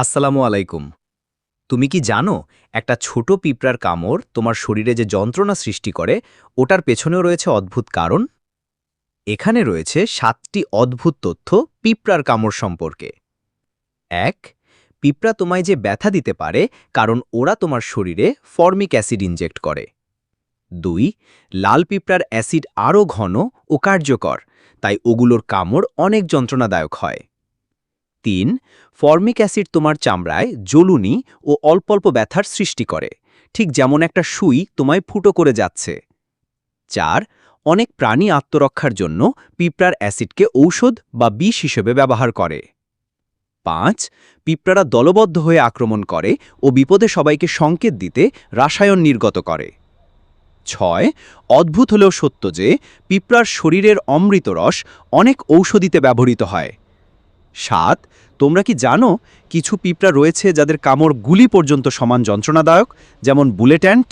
আসসালামু আলাইকুম। তুমি কি জানো, একটা ছোট পিঁপড়ার কামড় তোমার শরীরে যে যন্ত্রণা সৃষ্টি করে, ওটার পেছনেও রয়েছে অদ্ভুত কারণ? এখানে রয়েছে সাতটি অদ্ভুত তথ্য পিঁপড়ার কামড় সম্পর্কে। এক, পিঁপড়া তোমায় যে ব্যথা দিতে পারে, কারণ ওরা তোমার শরীরে ফর্মিক অ্যাসিড ইনজেক্ট করে। দুই, লাল পিঁপড়ার অ্যাসিড আরও ঘন ও কার্যকর, তাই ওগুলোর কামড় অনেক যন্ত্রণাদায়ক হয়। তিন, ফর্মিক অ্যাসিড তোমার চামড়ায় জ্বলুনি ও অল্প অল্প ব্যথার সৃষ্টি করে। ঠিক যেমন একটা সুই তোমায় ফুটো করে যাচ্ছে। চার, অনেক প্রাণী আত্মরক্ষার জন্য পিঁপড়ার অ্যাসিডকে ঔষধ বা বিষ হিসেবে ব্যবহার করে। পাঁচ, পিঁপড়ারা দলবদ্ধ হয়ে আক্রমণ করে ও বিপদে সবাইকে সংকেত দিতে রাসায়ন নির্গত করে। ছয়, অদ্ভুত হলেও সত্য যে পিঁপড়ার শরীরের অমৃত রস অনেক ঔষধিতে ব্যবহৃত হয়। সাত, তোমরা কি জানো কিছু পিঁপড়া রয়েছে যাদের কামড় গুলি পর্যন্ত সমান যন্ত্রণাদায়ক, যেমন বুলেট অ্যান্ট